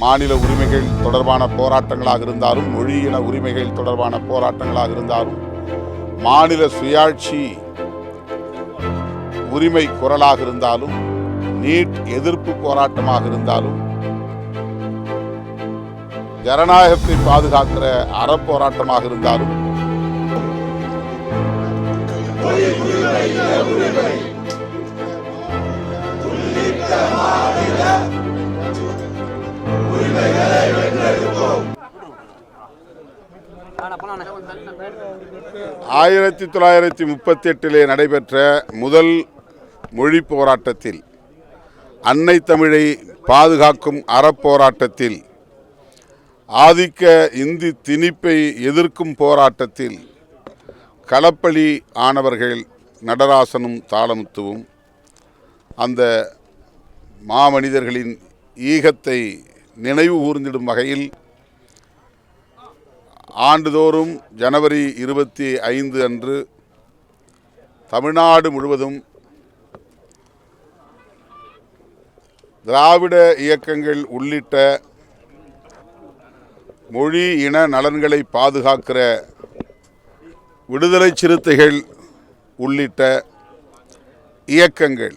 மாநில உரிமைகள் தொடர்பான போராட்டங்களாக இருந்தாலும் மொழியின உரிமைகள் தொடர்பான போராட்டங்களாக இருந்தாலும் மாநில சுயாட்சி உரிமை குரலாக இருந்தாலும் நீட் எதிர்ப்பு போராட்டமாக இருந்தாலும் ஜனநாயகத்தை பாதுகாக்கிற அறப்போராட்டமாக இருந்தாலும் ஆயிரத்தி தொள்ளாயிரத்தி முப்பத்தி எட்டிலே நடைபெற்ற முதல் மொழி போராட்டத்தில் அன்னை தமிழை பாதுகாக்கும் அறப்போராட்டத்தில் ஆதிக்க இந்தி திணிப்பை எதிர்க்கும் போராட்டத்தில் களப்பலி ஆனவர்கள் நடராசனும் தாளமுத்துவும் அந்த மாமனிதர்களின் ஈகத்தை நினைவு கூர்ந்திடும் வகையில் ஆண்டுதோறும் ஜனவரி இருபத்தி ஐந்து அன்று தமிழ்நாடு முழுவதும் திராவிட இயக்கங்கள் உள்ளிட்ட மொழி இன நலன்களை பாதுகாக்கிற விடுதலை சிறுத்தைகள் உள்ளிட்ட இயக்கங்கள்.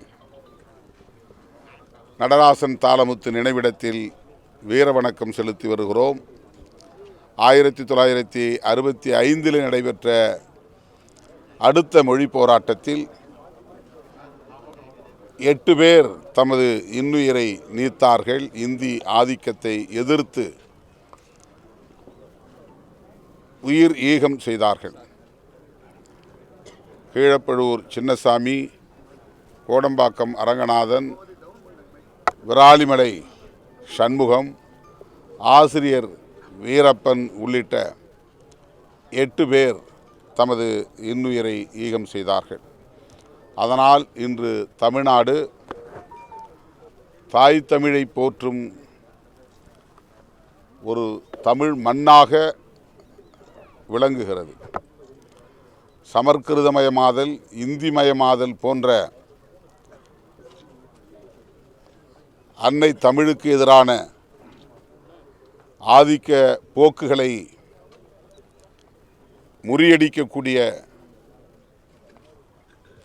நடராசன் தாளமுத்து நினைவிடத்தில் வீரவணக்கம் செலுத்தி வருகிறோம். ஆயிரத்தி தொள்ளாயிரத்தி அறுபத்தி ஐந்தில் நடைபெற்ற அடுத்த மொழி போராட்டத்தில் எட்டு பேர் தமது இன்னுயிரை நீத்தார்கள். இந்தி ஆதிக்கத்தை எதிர்த்து உயிர் ஈகம் செய்தார்கள். கீழப்பழுவூர் சின்னசாமி கோடம்பாக்கம் அரங்கநாதன் விராலிமலை சண்முகம் ஆசிரியர் வீரப்பன் உள்ளிட்ட எட்டு பேர் தமது இன்னுயிரை ஈகம் செய்தார்கள். அதனால் இன்று தமிழ்நாடு தாய் தமிழை போற்றும் ஒரு தமிழ் மண்ணாக விளங்குகிறது. சமற்கிருதமயமாதல் இந்திமயமாதல் போன்ற அன்னை தமிழுக்கு எதிரான ஆதிக்க போக்குகளை முறியடிக்கக்கூடிய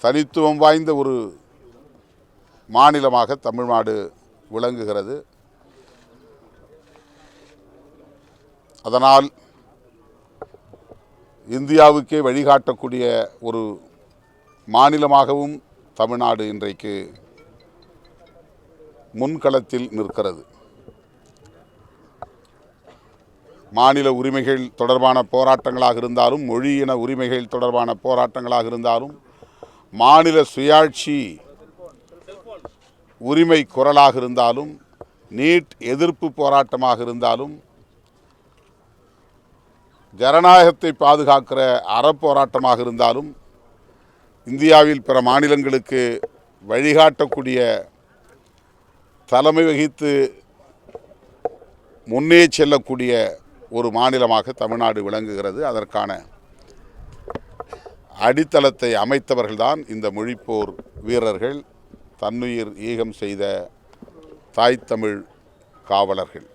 தனித்துவம் வாய்ந்த ஒரு மாநிலமாக தமிழ்நாடு விளங்குகிறது. அதனால் இந்தியாவுக்கே வழிகாட்டக்கூடிய ஒரு மாநிலமாகவும் தமிழ்நாடு இன்றைக்கு முன்களத்தில் நிற்கிறது. மாநில உரிமைகள் தொடர்பான போராட்டங்களாக இருந்தாலும் மொழி இன உரிமைகள் தொடர்பான போராட்டங்களாக இருந்தாலும் மாநில சுயாட்சி உரிமை குரலாக இருந்தாலும் நீட் எதிர்ப்பு போராட்டமாக இருந்தாலும் ஜனநாயகத்தை பாதுகாக்கிற அறப்போராட்டமாக இருந்தாலும் இந்தியாவில் பிற மாநிலங்களுக்கு வழிகாட்டக்கூடிய தலைமை வகித்து முன்னே செல்லக்கூடிய ஒரு மாநிலமாக தமிழ்நாடு விளங்குகிறது. அதற்கான அடித்தளத்தை அமைத்தவர்கள்தான் இந்த மொழிப்போர் வீரர்கள். தன்னுயிர் ஈகம் செய்த தாய் தமிழ் காவலர்கள்.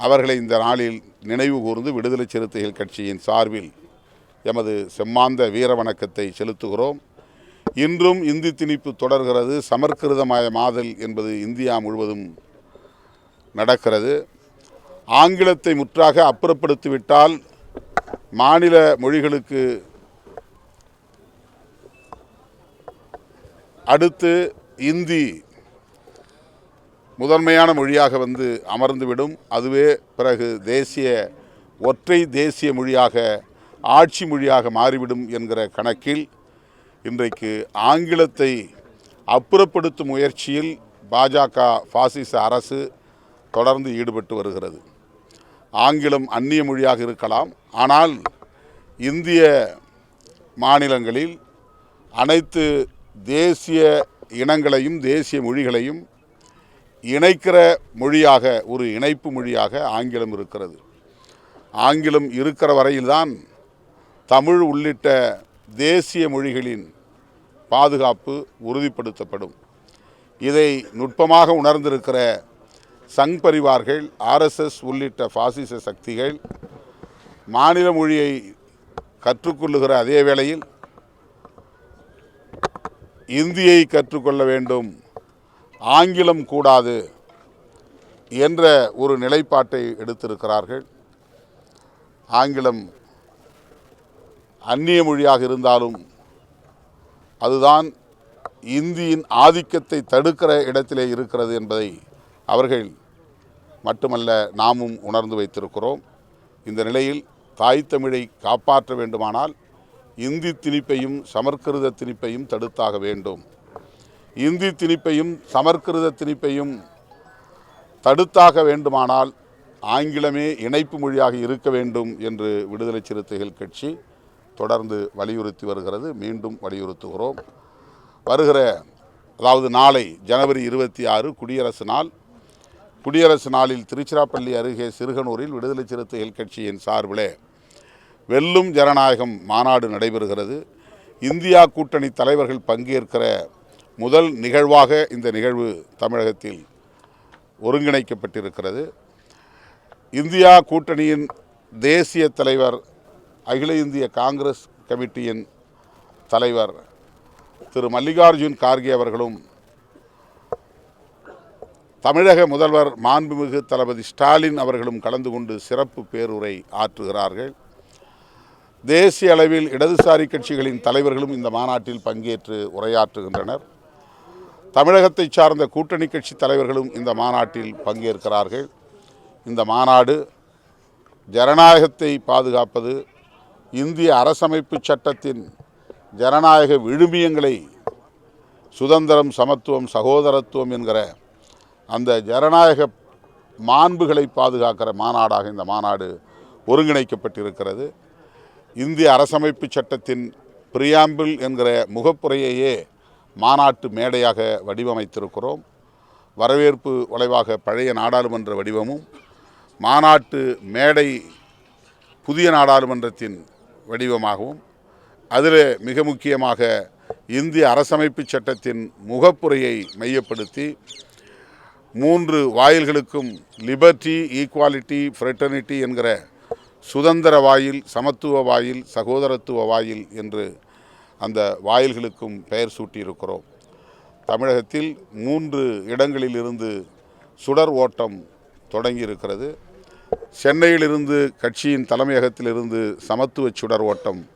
அவர்களை இந்த நாளில் நினைவு கூர்ந்து விடுதலை சிறுத்தைகள் கட்சியின் சார்பில் எமது செம்மாந்த வீர வணக்கத்தை செலுத்துகிறோம். இன்றும் இந்தி திணிப்பு தொடர்கிறது. சமற்கிருதமயமாதல் என்பது இந்தியா முழுவதும் நடக்கிறது. ஆங்கிலத்தை முற்றாக அப்புறப்படுத்திவிட்டால் மாநில மொழிகளுக்கு அடுத்து இந்தி முதன்மையான மொழியாக வந்து அமர்ந்துவிடும். அதுவே பிறகு தேசிய ஒற்றை தேசிய மொழியாக ஆட்சி மொழியாக மாறிவிடும் என்கிற கணக்கில் இன்றைக்கு ஆங்கிலத்தை அப்புறப்படுத்தும் முயற்சியில் பாஜக பாசிச அரசு தொடர்ந்து ஈடுபட்டு வருகிறது. ஆங்கிலம் அந்நிய மொழியாக இருக்கலாம். ஆனால் இந்திய மாநிலங்களில் அனைத்து தேசிய இனங்களையும் தேசிய மொழிகளையும் இணைக்கிற மொழியாக ஒரு இணைப்பு மொழியாக ஆங்கிலம் இருக்கிறது. ஆங்கிலம் இருக்கிற வரையில்தான் தமிழ் உள்ளிட்ட தேசிய மொழிகளின் பாதுகாப்பு உறுதிப்படுத்தப்படும். இதை நுட்பமாக உணர்ந்திருக்கிற சங் பரிவார்கள் ஆர்எஸ்எஸ் உள்ளிட்ட பாசிச சக்திகள் மாநில மொழியை கற்றுக்கொள்ளுகிற அதே வேளையில் இந்தியை கற்றுக்கொள்ள வேண்டும் ஆங்கிலம் கூடாது என்ற ஒரு நிலைப்பாட்டை எடுத்திருக்கிறார்கள். ஆங்கிலம் அந்நிய மொழியாக இருந்தாலும் அதுதான் இந்தியின் ஆதிக்கத்தை தடுக்கிற இடத்திலே இருக்கிறது என்பதை அவர்கள் மட்டுமல்ல நாமும் உணர்ந்து வைத்திருக்கிறோம். இந்த நிலையில் தாய் தமிழை காப்பாற்ற வேண்டுமானால் இந்தி திணிப்பையும் சமற்கிருத திணிப்பையும் தடுத்தாக வேண்டும். இந்தி திணிப்பையும் சமற்கிருத திணிப்பையும் தடுத்தாக வேண்டுமானால் ஆங்கிலமே இணைப்பு மொழியாக இருக்க வேண்டும் என்று விடுதலை சிறுத்தைகள் கட்சி தொடர்ந்து வலியுறுத்தி வருகிறது. மீண்டும் வலியுறுத்துகிறோம். வருகிற அதாவது நாளை ஜனவரி இருபத்தி ஆறு குடியரசு நாள். குடியரசு நாளில் திருச்சிராப்பள்ளி அருகே சிறுகனூரில் விடுதலை சிறுத்தைகள் கட்சியின் சார்பிலே வெல்லும் ஜனநாயகம் மாநாடு நடைபெறுகிறது. இந்தியா கூட்டணி தலைவர்கள் பங்கேற்கிற முதல் நிகழ்வாக இந்த நிகழ்வு தமிழகத்தில் ஒருங்கிணைக்கப்பட்டிருக்கிறது. இந்தியா கூட்டணியின் தேசிய தலைவர் அகில இந்திய காங்கிரஸ் கமிட்டியின் தலைவர் திரு மல்லிகார்ஜுன் கார்கே அவர்களும் தமிழக முதல்வர் மாண்புமிகு தளபதி ஸ்டாலின் அவர்களும் கலந்து கொண்டு சிறப்பு பேருரை ஆற்றுகிறார்கள். தேசிய அளவில் இடதுசாரி கட்சிகளின் தலைவர்களும் இந்த மாநாட்டில் பங்கேற்று உரையாற்றுகின்றனர். தமிழகத்தை சார்ந்த கூட்டணி கட்சி தலைவர்களும் இந்த மாநாட்டில் பங்கேற்கிறார்கள். இந்த மாநாடு ஜனநாயகத்தை பாதுகாப்பது இந்திய அரசமைப்பு சட்டத்தின் ஜனநாயக விழுமியங்களை சுதந்திரம் சமத்துவம் சகோதரத்துவம் என்கிற அந்த ஜனநாயக மாண்புகளை பாதுகாக்கிற மாநாடாக இந்த மாநாடு ஒருங்கிணைக்கப்பட்டிருக்கிறது. இந்திய அரசமைப்பு சட்டத்தின் பிரியாம்பிள் என்கிற முகப்புரையையே மாநாட்டு மேடையாக வடிவமைத்திருக்கிறோம். வரவேற்பு வளைவாக பழைய நாடாளுமன்ற வடிவமும் மாநாட்டு மேடை புதிய நாடாளுமன்றத்தின் வடிவமாகவும் அதில் மிக முக்கியமாக இந்திய அரசமைப்பு சட்டத்தின் முகப்புரையை மையப்படுத்தி மூன்று வாயில்களுக்கும் லிபர்ட்டி ஈக்குவாலிட்டி ஃப்ரெட்டர்னிட்டி என்கிற சுதந்திர வாயில் சமத்துவ வாயில் சகோதரத்துவ வாயில் என்று அந்த வாயில்களுக்கும் பெயர் சூட்டியிருக்கிறோம். தமிழகத்தில் மூன்று இடங்களில் இருந்து சுடர் ஓட்டம் தொடங்கியிருக்கிறது. சென்னையிலிருந்து கட்சியின் தலைமையகத்திலிருந்து சமத்துவ சுடர் ஓட்டம்